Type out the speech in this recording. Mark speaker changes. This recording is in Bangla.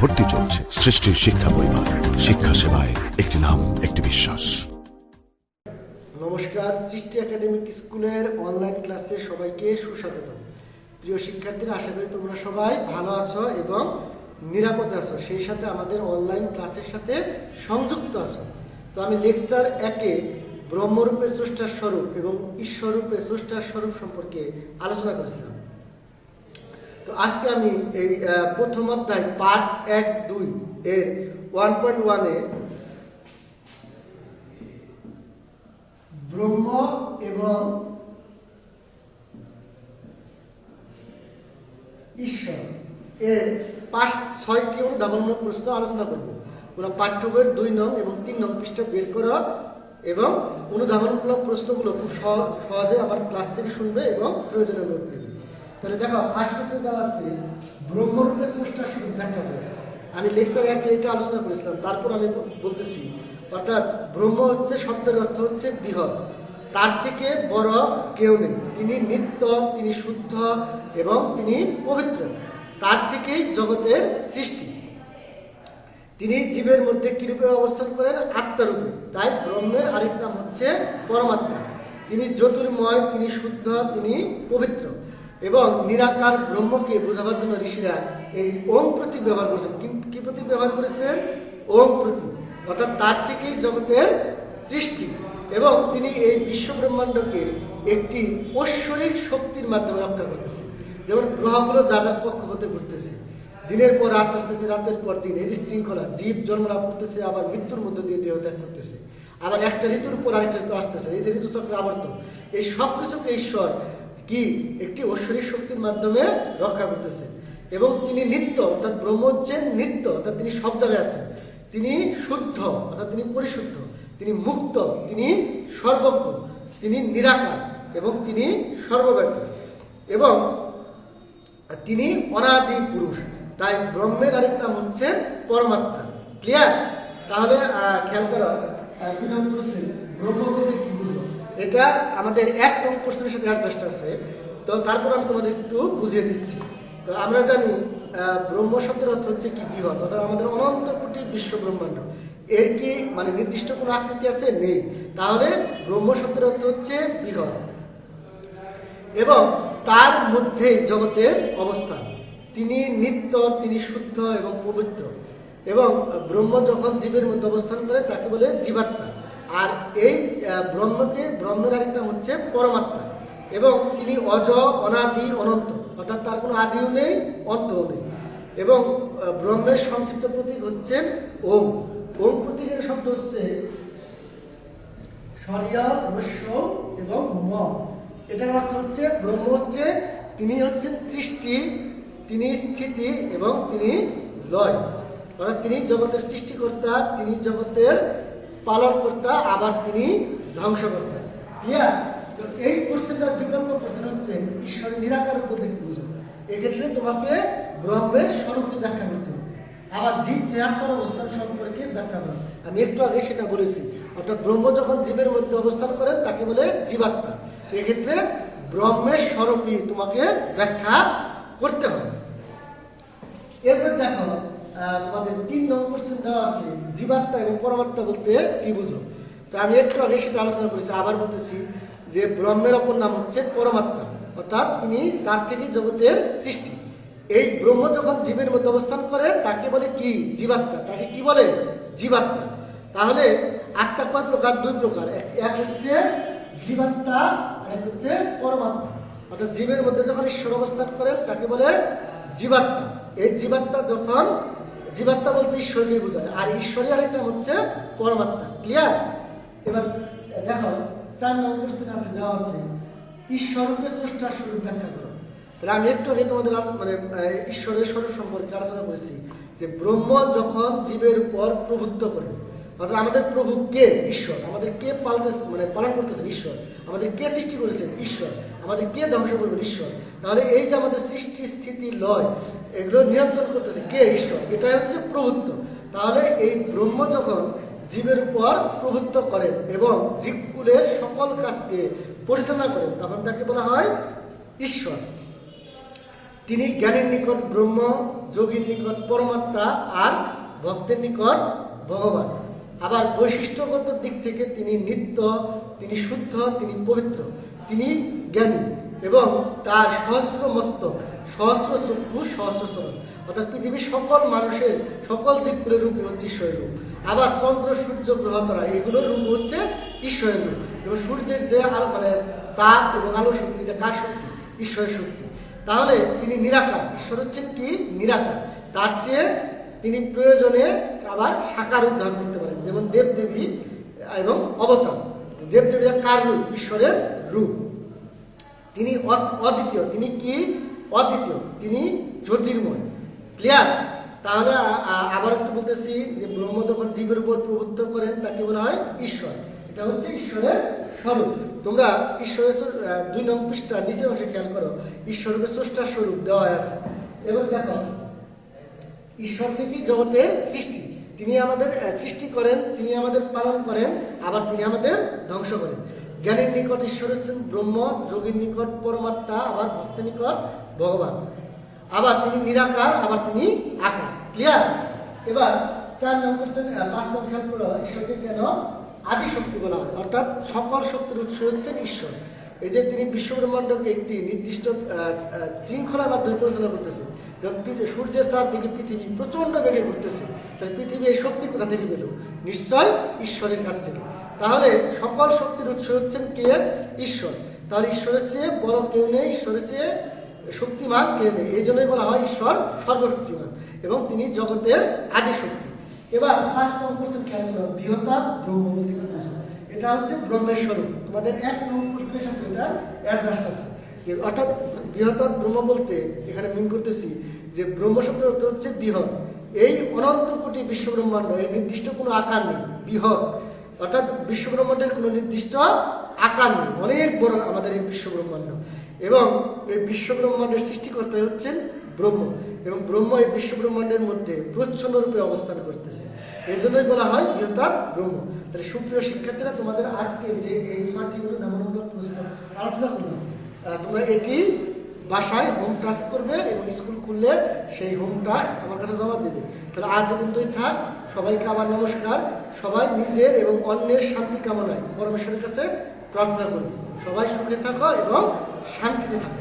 Speaker 1: ভর্তি চলছে। সৃষ্টির শিক্ষা পরিবার, শিক্ষা সেবায় একটি নাম, একটি বিশ্বাস।
Speaker 2: নমস্কার, সৃষ্টি একাডেমিক স্কুলের অনলাইন ক্লাসে সবাইকে সুস্বাগত প্রিয় শিক্ষার্থীরা, আশা করি তোমরা সবাই ভালো আছো এবং নিরাপদে আছো। সেই সাথে আমাদের অনলাইন ক্লাসের সাথে সংযুক্ত আছো। তো আমি লেকচার একে ব্রহ্মরূপে স্রষ্টার স্বরূপ এবং ঈশ্বররূপে স্রষ্টার স্বরূপ সম্পর্কে আলোচনা করেছিলাম। তো আজকে আমি এই প্রথম অধ্যায় পার্ট এক, দুই এর ওয়ান পয়েন্ট ওয়ানে ব্রহ্ম এবং ঈশ্বর এর পাঁচ, ছয়টি অনুধাবনমূলক প্রশ্ন আলোচনা করব। তোমরা পাঠ্য বইয়ের দুই নং এবং তিন নং পৃষ্ঠা বের করো এবং অনুধাবনমূলক প্রশ্নগুলো খুব সহজে আমার ক্লাস থেকে শুনবে এবং প্রয়োজনীয় নোট নেবে। তাহলে দেখো ফার্স্ট কোশ্চেন দেওয়া আছে, ব্রহ্মরূপে স্রষ্টার শুরু ব্যাখ্যা করে। আমি লেকচার একে এটা আলোচনা করেছিলাম, তারপর আমি বলতেছি। অর্থাৎ ব্রহ্ম হচ্ছে, শব্দের অর্থ হচ্ছে বৃহৎ। তার থেকে বড় কেউ নেই। তিনি নিত্য, তিনি শুদ্ধ এবং তিনি পবিত্র। তার থেকেই জগতের সৃষ্টি। তিনি জীবের মধ্যে কিরূপে অবস্থান করেন? আত্মারূপে। তাই ব্রহ্মের আরেক নাম হচ্ছে পরমাত্মা। তিনি জ্যোতির্ময় তিনি শুদ্ধ, তিনি পবিত্র। এবং নিরাকার ব্রহ্মকে বোঝাবার জন্য ঋষিরা এই ওম প্রতীক ব্যবহার করেছেন কি- প্রতীক ব্যবহার করেছেন ওম প্রতীক। অর্থাৎ তার থেকেই জগতের সৃষ্টি। এবং তিনি এই বিশ্ব ব্রহ্মাণ্ডকে একটি ঐশ্বরিক শক্তির মাধ্যমে রক্ষা করতেছেন যেমন গ্রহগুলো যার যার কক্ষপথে ঘুরতেছে। দিনের পর রাত আসতেছে, রাতের পর দিন। এই যে শৃঙ্খলা, জীব জন্মলাভ করতেছে আবার মৃত্যুর মধ্যে দিয়ে দেহ ত্যাগ করতেছে। আবার একটা ঋতুর পর আরেকটা ঋতু আসতেছে। এই যে ঋতুচক্র আবর্তন। এই সব কিছুকে ঈশ্বর কি? একটি ঐশ্বরিক শক্তির মাধ্যমে রক্ষা করতেছে। এবং তিনি নিত্য, অর্থাৎ ব্রহ্ম হচ্ছেন নিত্য, অর্থাৎ তিনি সব জায়গায় আছেন। তিনি শুদ্ধ, অর্থাৎ তিনি পরিশুদ্ধ। তিনি মুক্ত, তিনি সর্বজ্ঞ, তিনি নিরাকার এবং তিনি সর্বব্যাপী। এবং তিনি অনাদি পুরুষ, তাই ব্রহ্মের আরেক নাম হচ্ছে পরমাত্মা। ক্লিয়ার? তাহলে খেয়াল করা ব্রহ্ম বলতে কি বুঝো এটা আমাদের এক নম্বর কোশ্চেনের সাথে অ্যাডজাস্ট আছে। তো তারপর আমি তোমাদের একটু বুঝিয়ে দিচ্ছি। তো আমরা জানি ব্রহ্ম শব্দের অর্থ হচ্ছে কি বৃহৎ? অর্থাৎ আমাদের অনন্ত কোটি বিশ্ব ব্রহ্মাণ্ড। এর কি মানে নির্দিষ্ট কোনো আকৃতি আছে? নেই। তাহলে ব্রহ্ম শব্দের অর্থ হচ্ছে বৃহৎ। এবং তার মধ্যে জগতের অবস্থান। তিনি নিত্য, তিনি শুদ্ধ এবং পবিত্র। এবং ব্রহ্ম যখন জীবের মধ্যে অবস্থান করে, তাকে বলে জীবাত্মা। আর এই ব্রহ্মকে, ব্রহ্মের আরেকটা হচ্ছে পরমাত্মা। এবং তিনি অজ, অনাদি, অনন্ত। অর্থাৎ তার কোনো আদিও নেই, অন্তও নেই। এবং ব্রহ্মের সংক্ষিপ্ত প্রতীক হচ্ছেন ওম। ওম প্রতীকের শব্দ হচ্ছে সরিয়া, রস্য এবং ম। এটার অর্থ হচ্ছে, ব্রহ্ম হচ্ছে, তিনি হচ্ছেন সৃষ্টি, তিনি স্থিতি এবং তিনি লয়। অর্থাৎ তিনি জগতের সৃষ্টিকর্তা, তিনি জগতের পালনকর্তা আবার তিনি ধ্বংসকর্তা ক্লিয়ার? তো এই কোশ্চেনটার বিকল্প প্রশ্ন হচ্ছে ঈশ্বর নিরাকার কি বুঝো? এক্ষেত্রে তোমাকে ব্রহ্মের স্বরূপকে ব্যাখ্যা করতে হবে। আবার জীব দেহাত্মার অবস্থান সম্পর্কে ব্যাখ্যা করা। আমি একটু আগে সেটা বলেছি। অর্থাৎ ব্রহ্ম যখন জীবের মধ্যে অবস্থান করেন, তাকে বলে জীবাত্মা। এক্ষেত্রে ব্রহ্মের স্বরূপই তোমাকে ব্যাখ্যা করতে হবে। এরপর দেখো তোমাদের তিন নম্বর কোশ্চেন দেওয়া আছে, জীবাত্মা এবং পরমাত্মা বলতে কি বুঝো? তো আমি একটু আগে সেটা আলোচনা করেছি, আবার বলতেছি যে ব্রহ্মের অপর নাম হচ্ছে পরমাত্মা, অর্থাৎ তিনি তার থেকে জগতের সৃষ্টি। এই ব্রহ্ম যখন জীবের মধ্যে অবস্থান করে, তাকে বলে কি? জীবাত্মা। তাকে কি বলে? জীবাত্মা। তাহলে আত্মা কয় প্রকার? দুই প্রকার। এক- হচ্ছে জীবাত্মা, আর এক হচ্ছে পরমাত্মা। অর্থাৎ জীবের মধ্যে যখন ঈশ্বর অবস্থান করে তাকে বলে জীবাত্মা। এই জীবাত্মা যখন জীবাত্মা বলতে ঈশ্বরকে বোঝায়। আর ঈশ্বরী আরেকটা হচ্ছে পরমাত্মা। ক্লিয়ার এবার দেখো, চার নম্বর আছে দেওয়া আছে, ঈশ্বরকে স্রষ্টার স্বরূপ ব্যাখ্যা করো। তাহলে আমি একটু আগে তোমাদের মানে ঈশ্বরের স্বরূপ সম্পর্কে আলোচনা করেছি যে ব্রহ্ম যখন জীবের উপর প্রভুত্ব করে অর্থাৎ আমাদের প্রভু কে? ঈশ্বর। আমাদের কে পালতেছে মানে পালন করতেছেন ঈশ্বর। আমাদের কে সৃষ্টি করেছেন? ঈশ্বর। আমাদের কে ধ্বংস করবেন? ঈশ্বর। তাহলে এই যে আমাদের সৃষ্টি, স্থিতি, লয়, এগুলো নিয়ন্ত্রণ করতেছে কে? ঈশ্বর। এটাই হচ্ছে প্রভুত্ব। তাহলে এই ব্রহ্ম যখন জীবের উপর প্রভুত্ব করেন এবং জীবকুলের সকল কাজকে পরিচালনা করেন, তখন তাকে বলা হয় ঈশ্বর। তিনি জ্ঞানের নিকট ব্রহ্ম, যোগীর নিকট পরমাত্মা আর ভক্তের নিকট ভগবান। আবার বৈশিষ্ট্যগত দিক থেকে তিনি নিত্য, তিনি শুদ্ধ, তিনি পবিত্র, তিনি জ্ঞানী এবং তার সহস্র মস্তক, সহস্র চক্ষু, সহস্র চরণ। অর্থাৎ পৃথিবীর সকল মানুষের সকল জীবগুলোর রূপই হচ্ছে ঈশ্বরের রূপ। আবার চন্দ্র, সূর্য, গ্রহ তারা এগুলোর রূপ হচ্ছে ঈশ্বরের রূপ। এবং সূর্যের যে আলো মানে তাপ এবং আলো শক্তি, এটা কার শক্তি? ঈশ্বরের শক্তি। তাহলে তিনি নিরাকার। ঈশ্বর হচ্ছেন কি? নিরাকার। তার চেয়ে তিনি প্রয়োজনে আবার সাকার উদ্ধার করতে যেমন দেবদেবী এবং অবতার। দেবদেবীরা কার রূপ? ঈশ্বরের রূপ। তিনি অদ- অদ্বিতীয়। তিনি কি? অদ্বিতীয়। তিনি জ্যোতির্ময়। ক্লিয়ার তাহলে আবার একটু বলতেছি যে ব্রহ্ম যখন জীবের উপর প্রভুত্ব করেন, তাকে বলা হয় ঈশ্বর। এটা হচ্ছে ঈশ্বরের স্বরূপ। তোমরা ঈশ্বরের দুই নং পৃষ্ঠা নিচের অংশে খেয়াল করো। ঈশ্বরের স্রষ্টার স্বরূপ দেওয়া আছে। এবার দেখো, ঈশ্বর থেকেই জগতের সৃষ্টি। তিনি আমাদের সৃষ্টি করেন, তিনি আমাদের পালন করেন, আবার তিনি আমাদের ধ্বংস করেন। জ্ঞানের নিকট ঈশ্বর হচ্ছেন ব্রহ্ম, যোগীর নিকট পরমাত্মা, আবার ভক্তের নিকট ভগবান। আবার তিনি নিরাকার, আবার তিনি আকার। ক্লিয়ার এবার চার নম্বর পাঁচ নম্বর খেয়াল করো, ঈশ্বরকে কেন আদি শক্তি বলা হয়? অর্থাৎ সকল শক্তির উৎস হচ্ছেন ঈশ্বর। এই যে তিনি বিশ্বব্রহ্মাণ্ডকে একটি নির্দিষ্ট শৃঙ্খলার মাধ্যমে পরিচালনা করতেছেন, যেমন সূর্যের চারদিকে পৃথিবী প্রচণ্ড বেগে ঘুরতেছে, তাহলে পৃথিবী এই শক্তি কোথা থেকে পেল? নিশ্চয় ঈশ্বরের কাছ থেকে। তাহলে সকল শক্তির উৎস হচ্ছেন কে? ঈশ্বর। তাহলে ঈশ্বরের চেয়ে বড় কেউ নেই, ঈশ্বরের চেয়ে শক্তিমান কেউ নেই। এই জন্যই বলা হয় ঈশ্বর সর্বশক্তিমান এবং তিনি জগতের আদি শক্তি এবার ফার্স্ট নম্বর কোশ্চেন খেয়াল করো বৃহত্তা ব্রহ্ম বলতে? এটা হচ্ছে ব্রহ্মের স্বরূপ। তোমাদের এক নম্বর কোশ্চেনের সাথে এটা অ্যাডজাস্ট আছে। অর্থাৎ বৃহত্তর ব্রহ্ম বলতে এখানে মিন করতেছি যে ব্রহ্ম শব্দের অর্থ হচ্ছে বৃহৎ। এই অনন্ত কোটি বিশ্বব্রহ্মাণ্ড, এই নির্দিষ্ট কোনো আকার নেই, বৃহৎ। অর্থাৎ বিশ্বব্রহ্মাণ্ডের কোনো নির্দিষ্ট আকার নেই, অনেক বড় আমাদের এই বিশ্বব্রহ্মাণ্ড। এবং এই বিশ্বব্রহ্মাণ্ডের সৃষ্টিকর্তা হচ্ছেন ব্রহ্ম এবং ব্রহ্ম এই বিশ্বব্রহ্মাণ্ডের মধ্যে প্রচ্ছন্ন রূপে অবস্থান করতেছে। এই জন্যই বলা হয় বৃহত্তর ব্রহ্ম। তাহলে সুপ্রিয় শিক্ষার্থীরা তোমাদের আজকে যে এই ছয়টিগুলো নামানুল্লাহ প্রশ্ন আলোচনা করলাম আহ, তোমরা এটি বাসায় হোম টাস্ক করবে এবং স্কুল খুললে সেই হোম টাস্ক আমার কাছে জমা দেবে। তাহলে আজ পর্যন্তই থাক। সবাইকে আমার নমস্কার। সবাই নিজের এবং অন্যের শান্তি কামনায় পরমেশ্বরের কাছে প্রার্থনা করবে। সবাই সুখে থাকো এবং শান্তিতে থাকো।